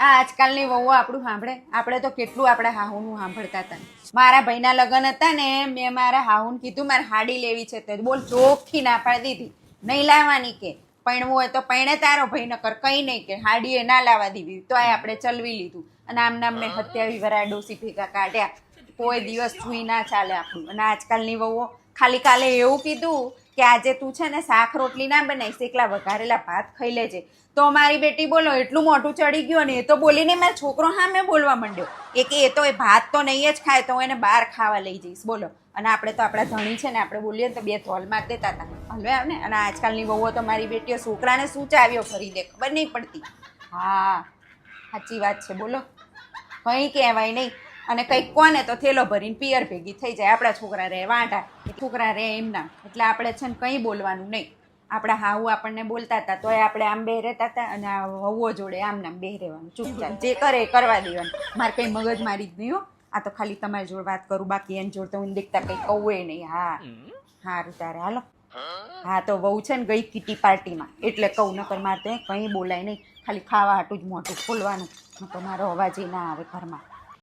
આ આજકાલની વહુ આપણું સાંભળે. આપણે તો કેટલું આપણે હાહુનું સાંભળતા હતા. મારા ભાઈના લગ્ન હતા ને, મેં મારા હાહુન કીધું, મારે હાડી લેવી છે. તે બોલ, ચોખ્ખી ના પાડી દીધી. નહીં લાવવાની કે. પૈણવું હોય તો પૈણે તારો ભાઈ, નકર કંઈ નહીં કે. હાડી એ ના લાવવા દીધી. તોય આપણે ચલવી લીધું. અને આમ નામ મેં હત્યાવી વરા ડોસી ભેગા કાઢ્યા. કોઈ દિવસ છૂઈ ના ચાલે આપણું. અને આજકાલની વહુઓ ખાલી કાલે એવું કીધું કે આજે તું છે ને શાક રોટલી ના બનાવીશ, એકલા વઘારેલા ભાત ખાઈ લેજે. તો મારી બેટી બોલો, એટલું મોટું ચડી ગયું ને એ તો બોલીને મારો છોકરો હા મેં બોલવા માંડ્યો. એ કે એ તો એ ભાત તો નહીં જ ખાય, તો હું એને બહાર ખાવા લઈ જઈશ. બોલો. અને આપણે તો આપણા ધણી છે ને, આપણે બોલીએ તો બે થોલ માર દેતા હતા. હલવે આવે ને અને આજકાલની વહુઓ તો મારી બેટીઓ છોકરાને શું ચાવ્યો ફરી દે, ખબર નહીં પડતી. હા, સાચી વાત છે. બોલો. કંઈ કહેવાય નહીં. અને કંઈક કોને તો થેલો ભરીને પિયર ભેગી થઈ જાય. આપણા છોકરા રહે, વાંઢા. છોકરા રહે એમના. એટલે આપણે છે ને કંઈ બોલવાનું નહીં. આપણા હાહુ આપણને બોલતા હતા, તોય આપણે આમ બે રહેતા હતા અને હવો જોડે આમ નામ બે રહેવાનું. ચૂપચાપ. જે કરે એ કરવા દેવાનું. મારે કંઈ મગજ મારી જ નહીં આ તો ખાલી તમારી જોડે વાત કરું, બાકી એની જોડે તો હું દેખતા કંઈ કહું નહીં. હા. સારું તારે, હાલો. હા, તો વહુ છે ને ગઈ કીટી પાર્ટીમાં. એટલે કહું, નકર મારે તો કંઈ બોલાય નહીં. ખાલી ખાવા હાટું જ મોટું ખોલવાનું. નકર મારો અવાજ એ ના આવે ઘરમાં.